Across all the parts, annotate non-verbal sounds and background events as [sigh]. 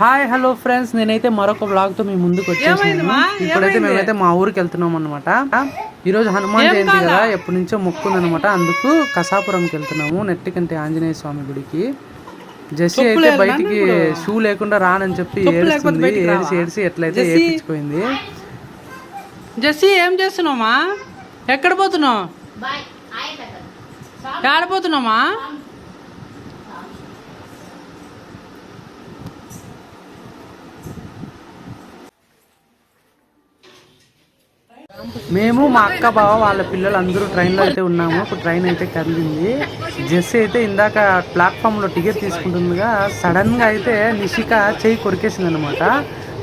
Hi hello friends. నేనైతే మరొక బ్లాగ్తో మీ ముందుకు వచ్చేసాను. ఇప్పుడైతే మేమైతే మా ఊరికి వెళ్తున్నాం అనమాట ఈ రోజు హనుమాన్ జయంతి కదా ఎప్పటి నుంచో మొక్కుంది అనమాట అందుకు కసాపురంకి వెళ్తున్నాము. నెట్టికంటే ఆంజనేయ స్వామి గుడికి. జెస్సీ అయితే బయటికి షూ లేకుండా రానని చెప్పి ఏడుస్తుంది. ఏడిసి ఏడిసి ఎట్లయితే ఏడ్పించుకోయింది జెస్సీ ఏం చేస్తున్నావమ్మా ఎక్కడ పోతున్నావు? ఆడపోతున్నామా మేము మా అక్క బావ వాళ్ళ పిల్లలు అందరూ ట్రైన్లో అయితే ఉన్నాము. ఒక ట్రైన్ అయితే కదిలింది జెస్సీ అయితే ఇందాక ప్లాట్ఫామ్లో టికెట్ తీసుకుంటుందిగా సడన్గా అయితే నిషిక చెయ్యి కొరికేసింది అనమాట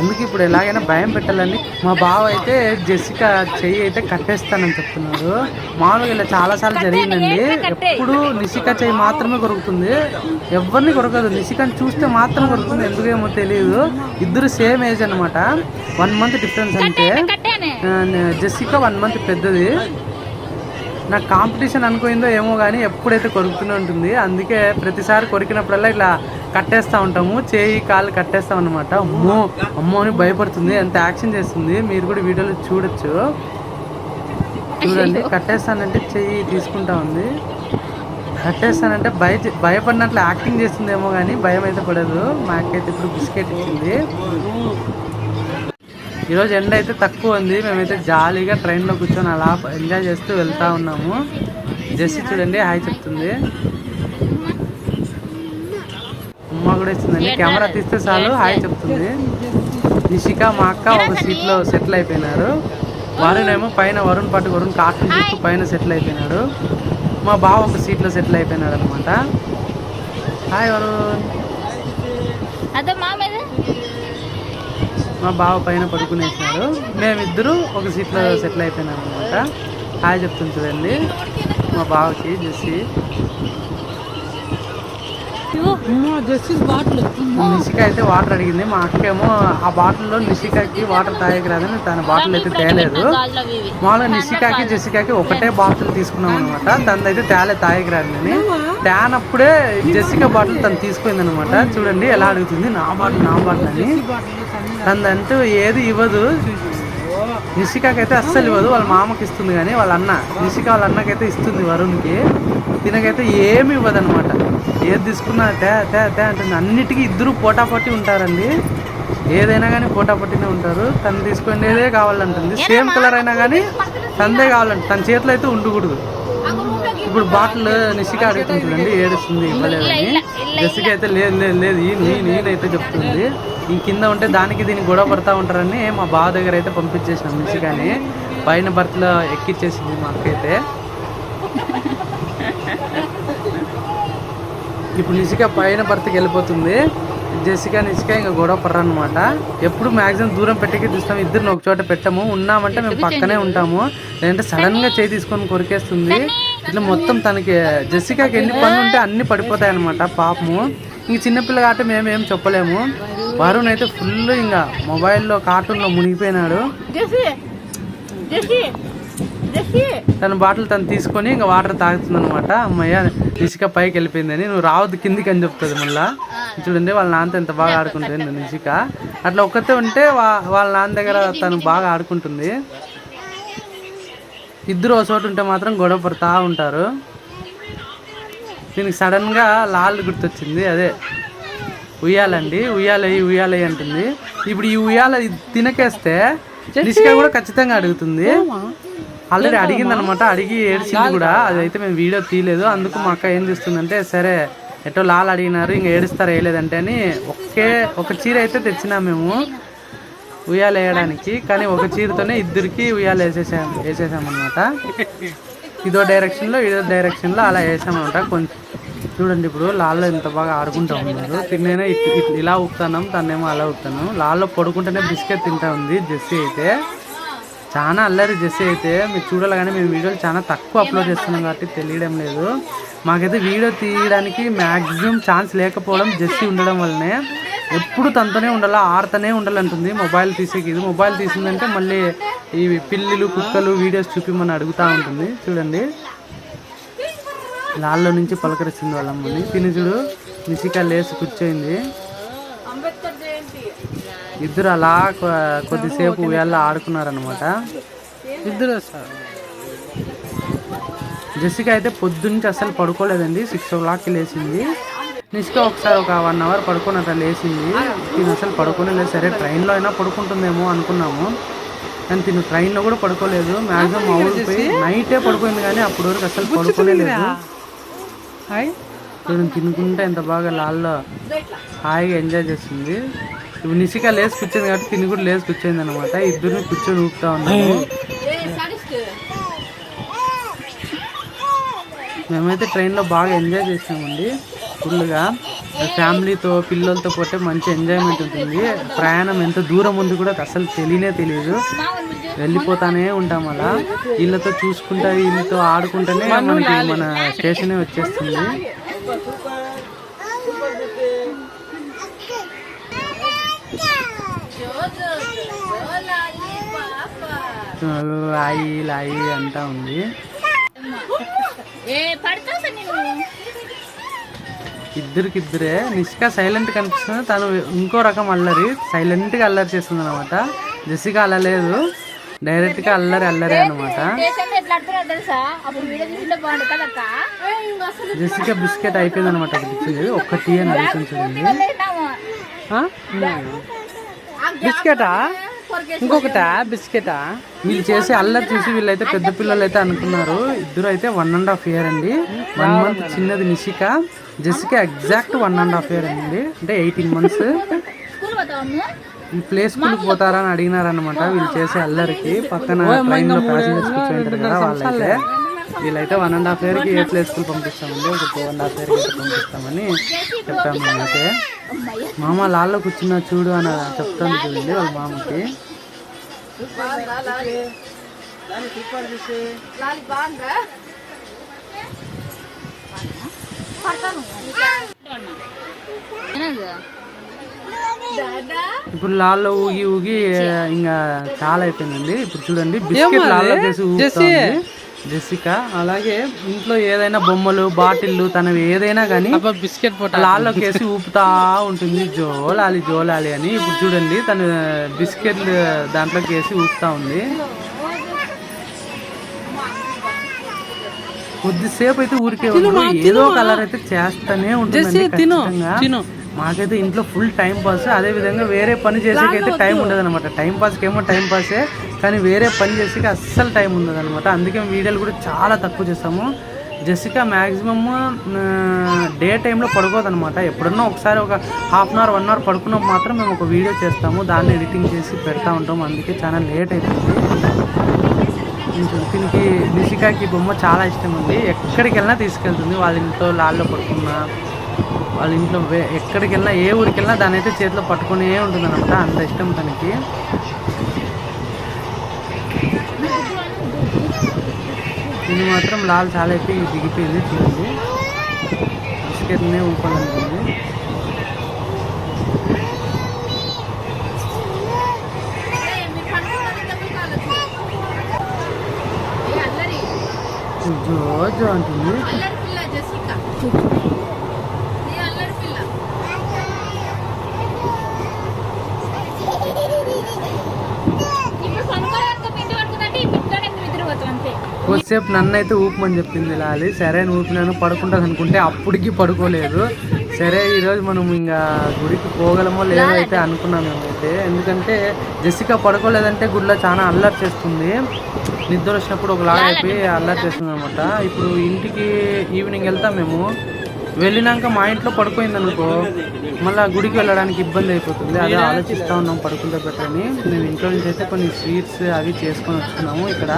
అందుకే ఇప్పుడు ఎలాగైనా భయం పెట్టాలని మా బావ అయితే జెస్సిక చెయ్యి అయితే కట్టేస్తానని చెప్తున్నాడు. మామూలుగా ఇలా చాలాసార్లు జరిగిందండి. ఎప్పుడు నిషిక చెయ్యి మాత్రమే కొరుకుతుంది. ఎవరిని కొరకదు. నిషికని చూస్తే మాత్రం కొరుకుతుంది. ఎందుకేమో తెలియదు ఇద్దరు సేమ్ ఏజ్ అనమాట వన్ మంత్ డిఫరెన్స్ అంటే జెస్సిక వన్ మంత్ పెద్దది. నాకు కాంపిటీషన్ అనుకోయిందో ఏమో కానీ ఎప్పుడైతే కొరుకుతూనే ఉంటుంది. అందుకే ప్రతిసారి కొరికినప్పుడల్లా ఇట్లా కట్టేస్తూ ఉంటాము. చేయి కాళ్ళు కట్టేస్తాం అనమాట అమ్మో అమ్మో అని భయపడుతుంది. ఎంత యాక్షన్ చేస్తుంది. మీరు కూడా వీడియోలో చూడొచ్చు. చూడండి. కట్టేస్తానంటే చెయ్యి తీసుకుంటా ఉంది. కట్టేస్తానంటే భయ భయపడినట్లు యాక్టింగ్ చేస్తుందేమో కానీ భయం అయితే పడదు. మా అక్క అయితే ఇప్పుడు బిస్కెట్ ఇచ్చింది. ఈరోజు ఎండ అయితే తక్కువ ఉంది. మేమైతే జాలీగా ట్రైన్లో కూర్చొని అలా ఎంజాయ్ చేస్తూ వెళ్తా ఉన్నాము. జెస్సీ చూడండి హాయ్ చెప్తుంది. అమ్మ కూడా ఇస్తుందండి. కెమెరా తీస్తే చాలు హాయ్ చెప్తుంది. నిషిక మా అక్క ఒక సీట్లో సెటిల్ అయిపోయినారు. వరుణ్ ఏమో పైన వరుణ్ పాటు వరుణ్ కార్టూన్ చూస్తూ పైన సెటిల్ అయిపోయినాడు. మా బావ ఒక సీట్లో సెటిల్ అయిపోయినాడు అనమాట హాయ్ వరుణ్. అదే మా బావ పైన పడుకునేసినాడు మేమిద్దరు ఒక సీట్లో సెటిల్ అయిపోయినాం అనమాట హాయ్ చెప్తుంది చూడండి. మా బావకి జెస్సీ. నిషిక అయితే వాటర్ అడిగింది. మా అక్కేమో ఆ బాటిల్లో నిషికాకి వాటర్ తాగకి రాదని తన బాటిల్ అయితే తేలేదు. మామూలుగా నిషికాకి జెసికాకి ఒకటే బాటిల్ తీసుకున్నాం అనమాట తనదైతే తేలే తాగకి రాదని తేనప్పుడే జెసికా బాటిల్ తను తీసుకుంది అనమాట చూడండి ఎలా అడుగుతుంది. నా బాటిల్ నా బాటిల్ అని. తనదంటూ ఏది ఇవ్వదు. నిషికాకైతే అస్సలు ఇవ్వదు. వాళ్ళ మామకి ఇస్తుంది కానీ వాళ్ళ అన్న. నిషిక వాళ్ళ అన్నకైతే ఇస్తుంది వరుణ్కి. తినకైతే ఏమి ఇవ్వదు అనమాట ఏది తీసుకున్నా తే తే తే అంటుంది. అన్నిటికీ ఇద్దరు పోటాపోటీ ఉంటారండి. ఏదైనా కానీ పోటాపోటీనే ఉంటారు. తను తీసుకునేదే కావాలంటుంది. సేమ్ కలర్ అయినా కానీ తనదే కావాలంట తన చేతిలో అయితే ఉండకూడదు. ఇప్పుడు బాటిల్ నిషిక అడుగుతుంది చూడండి ఏడుస్తుంది. ఇవ్వలేదని. జెస్సిక అయితే లేదు లేదు లేదు. ఈ నేనైతే చెప్తుంది. ఈ కింద ఉంటే దానికి దీనికి గొడవ పడతా ఉంటారని మా బావ దగ్గర అయితే పంపించేసినాం నిషికాని పైన బర్త్లో ఎక్కిచ్చేసింది మా అక్క అయితే ఇప్పుడు నిషిక పైన బర్త్కి వెళ్ళిపోతుంది. జెసిక నిషిక ఇంకా గొడవ పడరనమాట ఎప్పుడు మ్యాక్సిమం దూరం పెట్టకి తీస్తాం ఇద్దరిని ఒక చోట పెట్టము. ఉన్నామంటే మేము పక్కనే ఉంటాము. లేదంటే సడన్గా చేయి తీసుకొని కొరికేస్తుంది. ఇట్లా మొత్తం తనకి జెసికాకి ఎన్ని పనులు ఉంటే అన్ని పడిపోతాయి అనమాట పాపము. ఇంక చిన్నపిల్ల కాబట్టి మేము ఏం చెప్పలేము. వరుణ్ అయితే ఫుల్ ఇంకా మొబైల్లో కార్టూన్లో మునిగిపోయినాడు. తన బాటిల్ తను తీసుకొని ఇంకా వాటర్ తాగుతుంది అనమాట అమ్మయ్య నిషిక పైకి వెళ్ళిపోయిందని. నువ్వు రావద్దు కిందికి అని చెప్తుంది మళ్ళా. చూడండి వాళ్ళ నాన్నతో ఎంత బాగా ఆడుకుంటుంది నిషిక? అట్లా ఒక్కతే ఉంటే వా- వాళ్ళ నాన్న దగ్గర తను బాగా ఆడుకుంటుంది. ఇద్దరు ఒక చోట ఉంటే మాత్రం గొడవ పడతా ఉంటారు. దీనికి సడన్గా లాల్ గుర్తొచ్చింది అదే. ఉయ్యాలండి ఉయ్యాలయ్యి ఉయ్యాలయ్యి అంటుంది. ఇప్పుడు ఈ ఉయ్యాల తినకేస్తే నిషిక కూడా ఖచ్చితంగా అడుగుతుంది. ఆల్రెడీ అడిగింది అనమాట అడిగి ఏడ్చింది కూడా. అదైతే మేము వీడియో తీయలేదు. అందుకు మా అక్క ఏం చేస్తుందంటే సరే ఎటో లాల్ అడిగినారు ఇంకా ఏడుస్తారు వేయలేదంటే అని ఒకే ఒక చీర అయితే తెచ్చినా మేము ఉయ్యాలు వేయడానికి కానీ ఒక చీరతోనే ఇద్దరికి ఉయ్యాలు వేసేసాం వేసేసామన్నమాట. ఇదో డైరెక్షన్లో ఇదో డైరెక్షన్లో అలా వేసామన్నమాట కొంచెం చూడండి ఇప్పుడు లాల్లో ఎంత బాగా ఆడుకుంటా ఉన్నారు. తిన్నేనే ఇలా ఊపుతున్నాం తన్నేమో అలా ఊపుతాను లాల్లో పడుకుంటేనే బిస్కెట్ తింటా ఉంది జెస్సీ అయితే. చాలా అల్లరి జెస్సీ అయితే. మీరు చూడాలి కానీ మేము వీడియోలు చాలా తక్కువ అప్లోడ్ చేస్తున్నాం కాబట్టి తెలియడం లేదు. మాకైతే వీడియో తీయడానికి మ్యాక్సిమం ఛాన్స్ లేకపోవడం జెస్సీ ఉండడం వల్లనే. ఎప్పుడు తనతోనే ఉండాలా ఆడుతూనే ఉండాలంటుంది మొబైల్ తీసేకి. ఇది మొబైల్ తీసిందంటే మళ్ళీ ఈ పిల్లులు కుక్కలు వీడియోస్ చూపిమని అడుగుతూ ఉంటుంది. చూడండి. లాల్లో నుంచి పలకరిస్తుంది వాళ్ళ అమ్మని. తిని చూడు. నిషిక లేసి కూర్చోయింది. ఇద్దరు అలా కొద్దిసేపు ఉయ్యాల్లో ఆడుకున్నారనమాట ఇద్దరు జెసిక అయితే పొద్దున్నుంచి అసలు పడుకోలేదండి. సిక్స్ ఓ క్లాక్కి లేచింది. నిష్క ఒకసారి ఒక వన్ అవర్ పడుకొని అట్లా లేచింది. తిను అసలు పడుకోనే లేదు. సరే ట్రైన్లో అయినా పడుకుంటుందేమో అనుకున్నాము. కానీ తిను. ట్రైన్లో కూడా పడుకోలేదు. మ్యాక్సిమం ఊరికి పోయి నైటే పడుకుంది కానీ అప్పటి వరకు అసలు పడుకోనే లేదు హాయ్. చూడండి తినుకుంటే ఎంత బాగా లాల్లో హాయిగా ఎంజాయ్ చేస్తుంది. ఇప్పుడు నిషిక లేచి కూర్చొంది కాబట్టి తిని కూడా లేచి కూర్చొంది అనమాట ఇద్దరిని కూర్చొని ఊపుతా ఉన్నాము మేమైతే ట్రైన్లో బాగా ఎంజాయ్ చేసామండి ఫుల్గా ఫ్యామిలీతో పిల్లలతో పోతే మంచి ఎంజాయ్మెంట్ ఉంటుంది. ప్రయాణం ఎంత దూరం ఉంది కూడా అసలు తెలియనే తెలియదు. వెళ్ళిపోతానే ఉంటాం అలా. వీళ్ళతో చూసుకుంటా వీళ్ళతో ఆడుకుంటూనే మనకి మన స్టేషనే వచ్చేస్తుంది. లాయి లాయి అంటా ఉంది. ఇద్దరికిద్దరే. నిష్క సైలెంట్ కనిపిస్తుంది. తను ఇంకో రకం అల్లరి. సైలెంట్గా అల్లరి చేస్తుంది అనమాట జెసిక అలా లేదు డైరెక్ట్గా అల్లరి అల్లరి అనమాట జెసిక బిస్కెట్ అయిపోయింది అనమాట ఇచ్చింది ఒక్కటి అని ఆ? బిస్కెటా? ఇంకొకటా? బిస్కెటా? వీళ్ళు చేసి అల్లరి చూసి వీళ్ళైతే పెద్ద పిల్లలు అయితే అనుకున్నారు. ఇద్దరు అయితే వన్ అండ్ హాఫ్ ఇయర్ అండి. వన్ మంత్ చిన్నది Nishika. Jessica exact one and half year అండి. అంటే ఎయిటీన్ మంత్స్ ప్లే స్కూల్కి పోతారా అని అడిగినారనమాట వీళ్ళు చేసే అల్లరికి పక్కన ట్రైన్లో ప్యాసింజర్స్ కూర్చోంటారు కదా వాళ్ళైతే. వీళ్ళైతే వన్ అండ్ హాఫ్ ఇయర్కి ఏ ప్లే స్కూల్ పంపిస్తామండి? ఒక టూ అండ్ హాఫ్ ఇయర్కి పంపిస్తామని చెప్పాము మేమైతే మామ లాల్లో కూర్చున్నా చూడు అని చెప్తాను చూడండి వాళ్ళ మామకి. ఇప్పుడు లాల్లో ఊగి ఊగి ఇంకా చాలా అయిపోయిందండి. ఇప్పుడు చూడండి బిస్కెట్ లాల్లో చేసి ఊగుతా ఉంది జెసిక అలాగే ఇంట్లో ఏదైనా బొమ్మలు బాటిల్లు తనవి ఏదైనా కానీ అబ్బా బిస్కెట్ పోటా. లాల్లోకి వేసి ఊపుతా ఉంటుంది. జోలాలి జోలాలి అని. ఇప్పుడు చూడండి తను బిస్కెట్లు దాంట్లోకి వేసి ఊపుతా ఉంది. కొద్దిసేపు అయితే ఊరికే. ఏదో కలర్ అయితే చేస్తానే ఉంటుంది తిను ఖచ్చితంగా. తిను. మాకైతే ఇంట్లో ఫుల్ టైం పాస్ అదే విధంగా వేరే పని చేసేకైతే టైం ఉండదు అనమాట టైం పాస్కి ఏమో టైం పాసే కానీ వేరే పని చేసేకి అస్సలు టైం ఉండదు అనమాట అందుకే వీడియోలు కూడా చాలా తక్కువ చేస్తాము. జెసికా మ్యాక్సిమమ్ డే టైంలో పడుకోదు అనమాట ఎప్పుడన్నా ఒకసారి ఒక half an hour one hour పడుకున్నప్పుడు మాత్రం మేము ఒక వీడియో చేస్తాము. దాన్ని ఎడిటింగ్ చేసి పెడతా ఉంటాము అందుకే చాలా లేట్ అవుతుంది దీనికి నిషికాకి బొమ్మ చాలా ఇష్టం ఉంది ఎక్కడికి వెళ్ళినా తీసుకెళ్తుంది. వాళ్ళ ఇంట్లో లాల్లో పట్టుకున్నా వాళ్ళ ఇంట్లో వే- ఎక్కడికి వెళ్ళినా ఏ ఊరికి వెళ్ళినా దాని అయితే చేతిలో పట్టుకునే ఉంటుంది అనమాట అంత ఇష్టం తనకి. ఇది మాత్రం లాల్ చాలా అయితే దిగిపోయింది చూడండి. బిస్కెట్నే ఊపాలనుకుంది జో జో అంటుంది ఇప్పుడు కొనుక్కోవాలనుకో పిండి పట్టుకుందంటే ఈ పిండితోనే నిద్రపోతాం అంతే కొద్దిసేపు నన్ను అయితే ఊపమని చెప్పింది లాలి. సరే అని ఊపినాను. పడుకుంటుంది అనుకుంటే అప్పటికి పడుకోలేదు. సరే ఈరోజు మనం ఇంకా గుడికి పోగలమో లేదో అయితే అనుకున్నాం మేమైతే ఎందుకంటే జెసిక పడుకోలేదంటే గుడిలో చాలా అల్లరి చేస్తుంది. నిద్ర వచ్చినప్పుడు ఒక లాగా అయిపోయి అల్లరి చేస్తుంది అనమాట ఇప్పుడు ఇంటికి ఈవినింగ్ వెళ్తాం మేము. వెళ్ళినాక మా ఇంట్లో పడుకోయింది అనుకో మళ్ళీ గుడికి వెళ్ళడానికి ఇబ్బంది అయిపోతుంది. అదే ఆలోచిస్తూ ఉన్నాం పడుకుంటే పెట్టని మేము ఇంట్లో నుంచి అయితే కొన్ని స్వీట్స్ అవి చేసుకొని వచ్చుకున్నాము. ఇక్కడ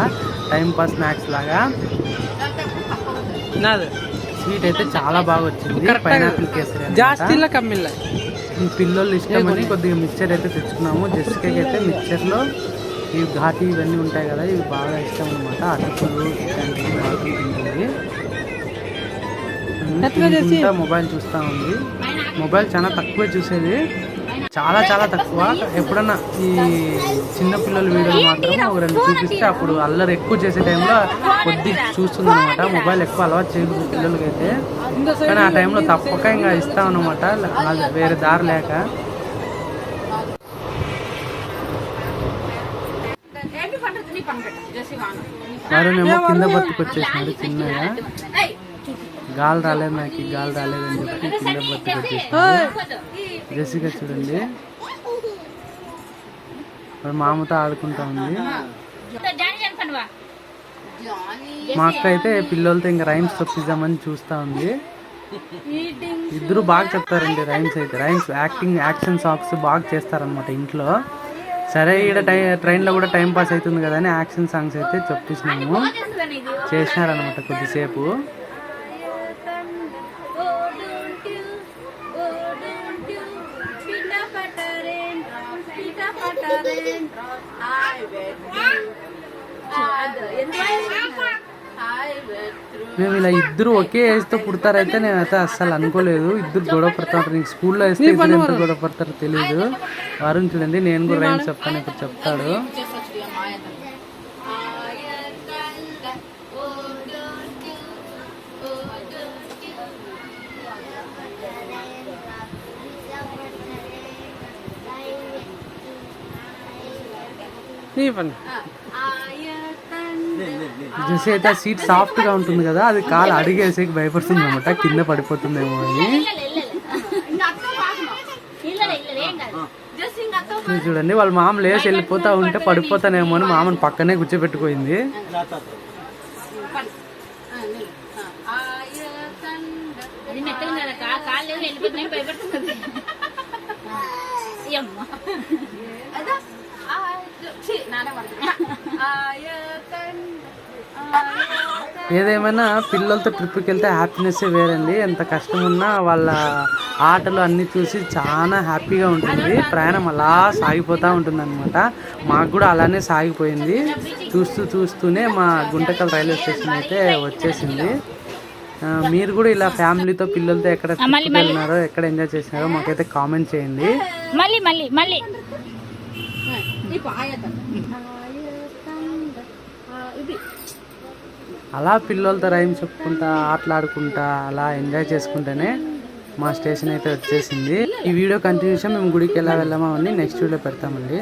టైం పాస్ స్నాక్స్ లాగా. స్వీట్ అయితే చాలా బాగా వచ్చింది. పైనాపిల్ కేసరి పిల్లలు ఇష్టమని కొద్దిగా మిక్చర్ అయితే తెచ్చుకున్నాము. జెస్కేకి అయితే మిక్చర్లో ఈ ఘాటి ఇవన్నీ ఉంటాయి కదా ఇవి బాగా ఇష్టం అనమాట. అటుకులు ఇట్లాంటివి బాగా ఉంటుంది. మొబైల్ చూస్తూ ఉంది. మొబైల్ చాలా తక్కువే చూసేది. చాలా చాలా తక్కువ. ఎప్పుడన్నా ఈ చిన్నపిల్లల వీడియోలు మాత్రం ఒక రెండు చూపిస్తే అప్పుడు అల్లరి ఎక్కువ చేసే టైంలో కొద్ది చూస్తుంది అనమాట మొబైల్ ఎక్కువ అలవాటు చేయదు పిల్లలకి అయితే కానీ ఆ టైంలో తప్పక ఇంకా ఇస్తాం అనమాట వేరే దారి లేక. వారునేమో కింద బతుకొచ్చేసినాడు చిన్నగా గాలి రాలేదు నాకు గాలి రాలేదని చెప్పి కింద బతుకొచ్చేసినాడు జెసిక చూడండి. మరి మామతో ఆడుకుంటా ఉంది. మా అక్క అయితే పిల్లలతో ఇంకా రైమ్స్ తప్పిద్దామని చూస్తా ఉంది. ఇద్దరు బాగా చెప్తారండి రైమ్స్ అయితే. రైమ్స్ యాక్టింగ్ యాక్షన్ సాంగ్స్ బాగా చేస్తారనమాట ఇంట్లో. సరే ఈడ టై ట్రైన్లో కూడా టైం పాస్ అవుతుంది కదా అని యాక్షన్ సాంగ్స్ అయితే చెప్పేసినాము. చేసినారనమాట కొద్దిసేపు. మేము ఇలా ఇద్దరు ఒకే ఏజ్తో పుడతారైతే నేనైతే అస్సలు అనుకోలేదు. ఇద్దరు గొడవ పడతారు నీకు స్కూల్లో వేస్తే ఇద్దరు ఎంత గొడవ పడతారో తెలియదు వారం చూడండి నేను కూడా రైమ్స్ చెప్తాను ఇప్పుడు చెప్తాడు. నీ పని ఆ సీట్ సాఫ్ట్గా ఉంటుంది కదా అది కాలు అడిగేసి భయపడుతుంది అనమాట కింద పడిపోతుందేమో అని. చూడండి వాళ్ళ మామ లేచి వెళ్ళిపోతా ఉంటే పడిపోతానేమో అని మామని పక్కనే కూర్చోబెట్టుకోయింది అది మెత్తగా ఉంది? కదా కా- కాళ్ళు లేవు, వెళ్ళిపోతున్నాయి భయపడుతుంది. అమ్మ [laughs] [laughs] ఏదేమైనా పిల్లలతో ట్రిప్కి వెళ్తే హ్యాపీనెస్ వేరండి. ఎంత కష్టం ఉన్నా వాళ్ళ ఆటలు అన్నీ చూసి చాలా హ్యాపీగా ఉంటుంది. ప్రయాణం అలా సాగిపోతూ ఉంటుంది అనమాట మాకు కూడా అలానే సాగిపోయింది. చూస్తూ చూస్తూనే మా గుంటకల్ రైల్వే స్టేషన్ అయితే వచ్చేసింది. మీరు కూడా ఇలా ఫ్యామిలీతో పిల్లలతో ఎక్కడ వెళ్ళినారో ఎక్కడ ఎంజాయ్ చేసినారో మాకైతే కామెంట్ చేయండి. మళ్ళీ మళ్ళీ మళ్ళీ. అలా పిల్లలతో రైమ్ చెప్పుకుంటా ఆటలాడుకుంటా అలా ఎంజాయ్ చేసుకుంటేనే మా స్టేషన్ అయితే వచ్చేసింది. ఈ వీడియో కంటిన్యూషన్ మేము గుడికి ఎలా వెళ్ళామో అని నెక్స్ట్ వీడియో పెడతామండి.